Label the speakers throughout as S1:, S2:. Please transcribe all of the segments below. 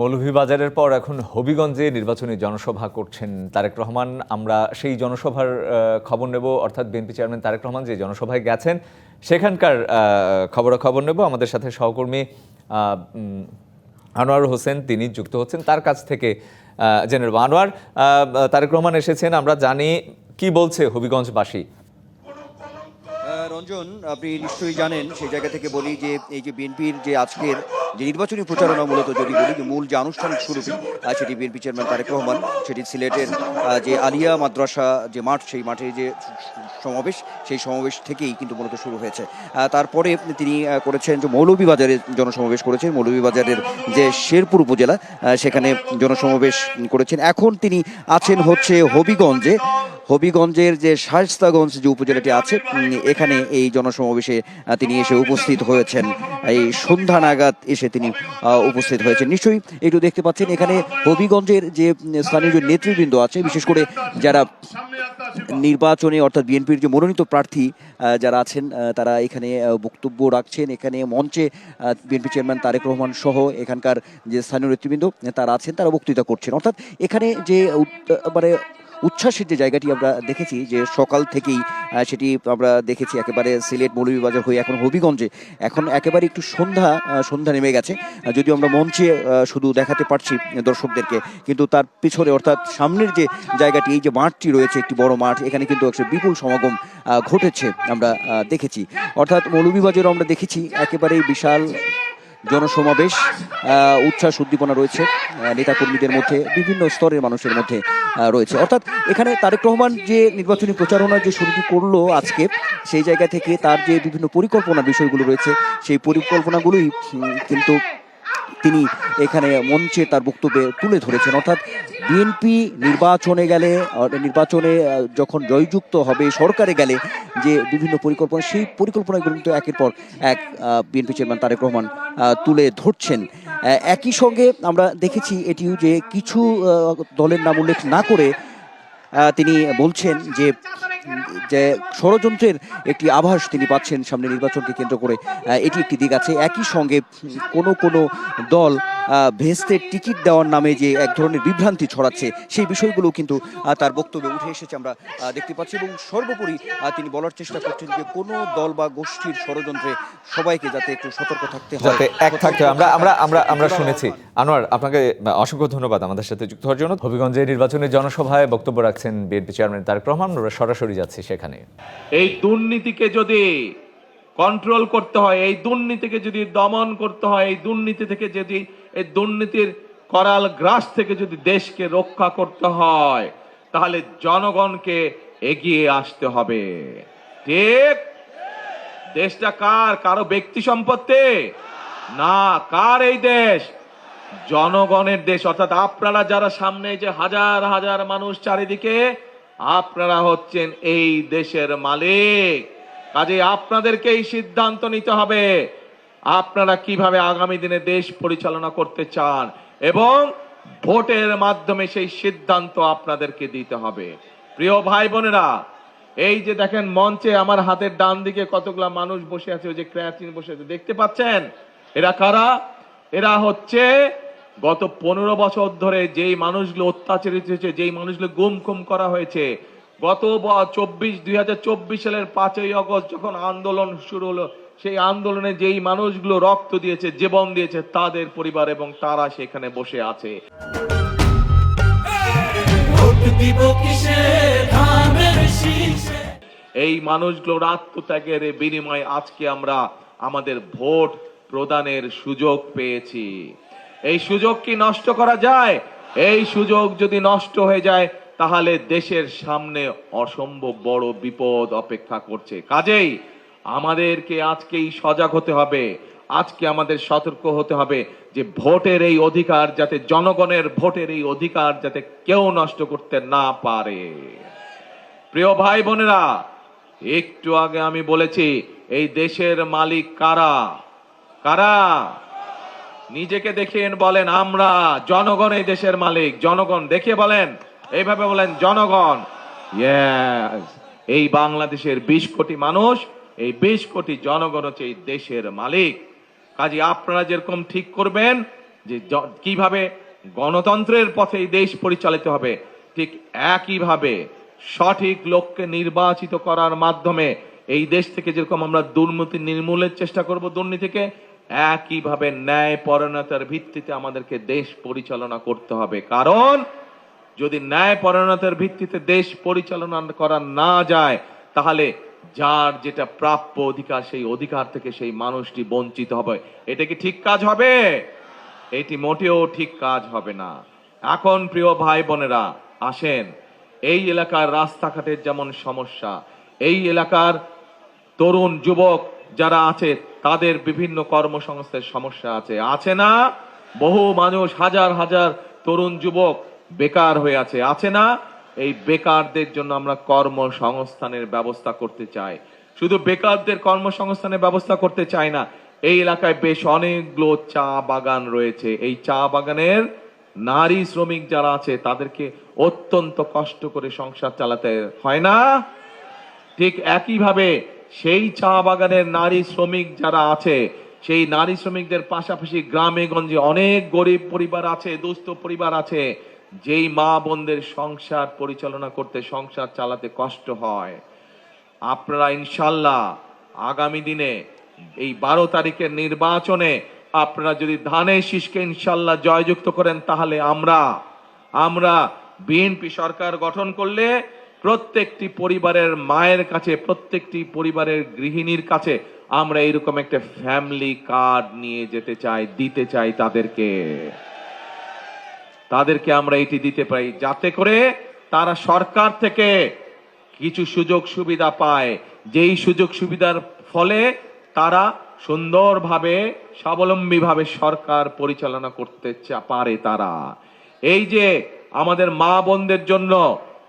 S1: মৌলভীবাজারের পর এখন হবিগঞ্জে নির্বাচনী জনসভা করছেন তারেক রহমান। আমরা সেই জনসভার খবর নেব। অর্থাৎ বিএনপি চেয়ারম্যান তারেক রহমান যে জনসভায় গেছেন, সেখানকার খবর নেব। আমাদের সাথে সহকর্মী আনোয়ার হোসেন, তিনি যুক্ত হচ্ছেন তার কাছ থেকে জেনে নেব। আনোয়ার তারেক রহমান এসেছেন। আমরা জানি কি বলছে হবিগঞ্জবাসী?
S2: রঞ্জন আপনি নিশ্চয়ই জানেন সেই জায়গা থেকে বলি যে এই যে বিএনপির যে আজকের যে নির্বাচনী প্রচারণা মূলত যদি বলি যে মূল যে আনুষ্ঠানিক আহ, সেটি বিএনপি চেয়ারম্যান তারেক রহমান সেটি সিলেটের যে আলিয়া মাদ্রাসা যে মাঠ সেই মাঠে যে সমাবেশ সেই সমাবেশ থেকেই কিন্তু মূলত শুরু হয়েছে। তারপরে তিনি করেছেন যে মৌলভীবাজারে জনসমাবেশ করেছেন মৌলভীবাজারের যে শেরপুর উপজেলা সেখানে জনসমাবেশ করেছেন। এখন তিনি আছেন হচ্ছে হবিগঞ্জে হবিগঞ্জের যে শায়স্তাগঞ্জ যে উপজেলাটি আছে এখানে এই জনসমাবেশে তিনি এসে উপস্থিত হয়েছেন। এই সন্ধ্যা নাগাদ এসে তিনি উপস্থিত হয়েছেন। নিশ্চয়ই একটু দেখতে পাচ্ছেন, এখানে হবিগঞ্জের যে স্থানীয় যে নেতৃবৃন্দ আছে, বিশেষ করে যারা নির্বাচনে, অর্থাৎ বিএনপির যে মনোনীত প্রার্থী যারা আছেন তারা এখানে বক্তব্য রাখছেন। এখানে মঞ্চে বিএনপি চেয়ারম্যান তারেক রহমান সহ এখানকার যে স্থানীয় নেতৃবৃন্দ, তারা আছেন, তারা বক্তৃতা করছেন। অর্থাৎ এখানে যে মানে উচ্ছ্বাসের যে জায়গাটি আমরা দেখেছি, যে সকাল থেকেই সেটি আমরা দেখেছি একেবারে সিলেট মৌলভীবাজার হয়ে এখন হবিগঞ্জে। এখন একেবারে একটু সন্ধ্যা সন্ধ্যা নেমে গেছে। যদিও আমরা মঞ্চে শুধু দেখাতে পারছি দর্শকদেরকে, কিন্তু তার পিছনে অর্থাৎ সামনের যে জায়গাটি, এই যে মাঠটি রয়েছে, একটি বড় মাঠ, এখানে কিন্তু একটা বিপুল সমাগম ঘটেছে, আমরা দেখেছি। অর্থাৎ মৌলভীবাজারও আমরা দেখেছি, একেবারেই বিশাল জনসমাবেশ উচ্ছ্বাস, উদ্দীপনা রয়েছে নেতাকর্মীদের মধ্যে, বিভিন্ন স্তরের মানুষের মধ্যে রয়েছে। অর্থাৎ এখানে তারেক রহমান যে নির্বাচনী প্রচারণার যে শুরুটি করল আজকে, সেই জায়গা থেকে তার যে বিভিন্ন পরিকল্পনা বিষয়গুলো রয়েছে, সেই পরিকল্পনাগুলোই কিন্তু তিনি এখানে মঞ্চে তার বক্তব্যে তুলে ধরেছেন। অর্থাৎ বিএনপি নির্বাচনে গেলে নির্বাচনে যখন জয়যুক্ত হবে, সরকারে গেলে যে বিভিন্ন পরিকল্পনা, সেই পরিকল্পনাগুলো কিন্তু একের পর এক বিএনপি চেয়ারম্যান তারেক রহমান তুলে ধরছেন। একই সঙ্গে আমরা দেখেছি এটিও যে কিছু দলের নাম উল্লেখ না করে তিনি বলছেন যে যে ষড়যন্ত্রের একটি আভাস তিনি পাচ্ছেন সামনে নির্বাচনকে কেন্দ্র করে এটি একটি দিক আছে। একই সঙ্গে কোনো কোনো দল ভেস্তের টিকিট দেওয়ার নামে যে এক ধরনের বিভ্রান্তি ছড়াচ্ছে, সেই বিষয়গুলো কিন্তু তার বক্তব্যে উঠে এসেছে আমরা দেখতে পাচ্ছি। এবং সর্বোপরি তিনি বলার চেষ্টা করছেন যে কোনো দল বা গোষ্ঠীর ষড়যন্ত্রে সবাইকে যাতে একটু সতর্ক থাকতে
S1: যাতে এক থাকতে আমরা আমরা আমরা আমরা শুনেছি। আনোয়ার, আপনাকে অসংখ্য ধন্যবাদ আমাদের সাথে যুক্ত হওয়ার জন্য। হবিগঞ্জে নির্বাচনী জনসভায় বক্তব্য রাখছেন বিএনপি চেয়ারম্যান তারেক রহমান। আমরা সরাসরি যাচ্ছি সেখানে।
S3: এই দুর্নীতিকে যদি কন্ট্রোল করতে হয়, এই দুর্নীতিকে যদি দমন করতে হয়, এই দুর্নীতি থেকে যদি, এই দুর্নীতির করাল গ্রাস থেকে যদি দেশকে রক্ষা করতে হয়, তাহলে জনগণকে এগিয়ে আসতে হবে। ঠিক? দেশটা কার? কারও ব্যক্তি সম্পত্তি? না, কার এই দেশ? জনগণের দেশ। অর্থাৎ আপনারা যারা সামনে যে হাজার হাজার মানুষ চারিদিকে আপনারা হচ্ছেন এই দেশের মালিক। কাজে আপনাদেরকে এই সিদ্ধান্ত নিতে হবে। আপনারা কীভাবে আগামী দিনে দেশ পরিচালনা করতে চান এবং ভোটের মাধ্যমে সেই সিদ্ধান্ত আপনাদেরকে দিতে হবে। প্রিয় ভাই বোনেরা, এই যে দেখেন মঞ্চে আমার হাতের ডান দিকে কতগুলা মানুষ বসে আছে, ওই যে ক্র্যাচিন বসে আছে, দেখতে পাচ্ছেন? এরা কারা? এরা হচ্ছে গত পনেরো বছর ধরে যেই মানুষগুলো অত্যাচারিত হয়েছে যেই মানুষগুলো গুম খুম করা হয়েছে গত চব্বিশ দুই হাজার চব্বিশ সালের পাঁচই অগস্ট যখন আন্দোলন শুরু হলো সেই আন্দোলনে যেই মানুষগুলো রক্ত দিয়েছে জীবন দিয়েছে তাদের পরিবার এবং তারা সেখানে বসে আছে। এই মানুষগুলোর আত্মত্যাগের বিনিময়ে আজকে আমরা আমাদের ভোট প্রদানের সুযোগ পেয়েছি। এই সুযোগ কি নষ্ট করা যায়? এই সুযোগ যদি নষ্ট হয়ে যায়, তাহলে দেশের সামনে অসম্ভব বড় বিপদ অপেক্ষা করছে। কাজেই আমাদেরকে আজকেই সজাগ হতে হবে। আজকে আমাদের সতর্ক হতে হবে যে ভোটের এই অধিকার যাতে জনগণের ভোটের এই অধিকার যাতে কেউ নষ্ট করতে না পারে। প্রিয় ভাই বোনেরা, একটু আগে আমি বলেছি, এই দেশের মালিক কারা? কারা? নিজেকে দেখিয়ে বলেন, আমরা জনগণ এই দেশের মালিক। জনগণ দেখিয়ে বলেন। এইভাবে বলেন, জনগণ এই বাংলাদেশের বিশ কোটি মানুষ, এই বিশ কোটি জনগণ হচ্ছে এই দেশের মালিক। কাজে, আপনারা যেরকম ঠিক করবেন যে কীভাবে গণতন্ত্রের পথে এই দেশ পরিচালিত হবে, ঠিক একইভাবে সঠিক লোককে নির্বাচিত করার মাধ্যমে এই দেশ থেকে যেরকম আমরা দুর্নীতি নির্মূলের চেষ্টা করব দুর্নীতিকে একইভাবে ন্যায় পরণতার ভিত্তিতে আমাদেরকে দেশ পরিচালনা করতে হবে। কারণ, যদি ন্যায় পরায়ণতার ভিত্তিতে দেশ পরিচালনা করা না যায়, তাহলে যার যেটা প্রাপ্য অধিকার, সেই অধিকার থেকে সেই মানুষটি বঞ্চিত হবে। এটা কি ঠিক কাজ হবে? এটি মোটেও ঠিক কাজ হবে না। এখন প্রিয় ভাই বোনেরা, আসেন। এই এলাকার রাস্তাঘাটের যেমন সমস্যা, এই এলাকার তরুণ যুবক যারা আছে তাদের বিভিন্ন কর্মসংস্থানের সমস্যা আছে। আছে না? বহু মানুষ, হাজার হাজার তরুণ যুবক বেকার হয়ে আছে। আছে না? এই বেকারদের জন্য আমরা কর্মসংস্থানের ব্যবস্থা করতে চাই। শুধু বেকারদের কর্মসংস্থানের ব্যবস্থা করতে চাই না, এই এলাকায় বেশ অনেকগুলো চা বাগান রয়েছে। এই চা বাগানের নারী শ্রমিক যারা আছে, তাদেরকে অত্যন্ত কষ্ট করে সংসার চালাতে হয় না? ঠিক একইভাবে সেই চা বাগানের নারী শ্রমিক যারা আছে, সেই নারী শ্রমিকদের পাশাপাশি গ্রামে গঞ্জে অনেক গরিব পরিবার আছে, দুস্থ পরিবার আছে, যেই মা বোনদের সংসার পরিচালনা করতে, সংসার চালাতে কষ্ট হয়। আপনারা ইনশাল্লাহ আগামী দিনে এই বারো তারিখের নির্বাচনে আপনারা যদি ধানের শীষকে ইনশাল্লাহ জয়যুক্ত করেন, তাহলে আমরা আমরা বিএনপি সরকার গঠন করলে প্রত্যেকটি পরিবারের মায়ের কাছে, প্রত্যেকটি পরিবারের গৃহিণীর কাছে আমরা এরকম একটা ফ্যামিলি কার্ড নিয়ে যেতে চাই, দিতে চাই তাদেরকে। তাদেরকে আমরা এটি দিতে পারি যাতে করে তারা সরকার থেকে কিছু সুযোগ সুবিধা পায়। যেই সুযোগ সুবিধার ফলে তারা সুন্দরভাবে, স্বাবলম্বীভাবে সরকার পরিচালনা করতে পারে তারা। এই যে আমাদের মা বোনদের জন্য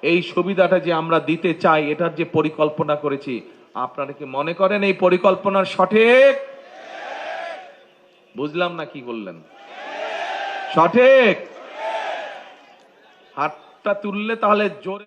S3: এই সুবিধাটা যে আমরা দিতে চাই, এটার যে পরিকল্পনা করেছি, আপনারা কি মনে করেন এই পরিকল্পনার সঠিক? বুঝলাম না কি বললেন। সঠিক? হাতটা তুললে তাহলে জোরে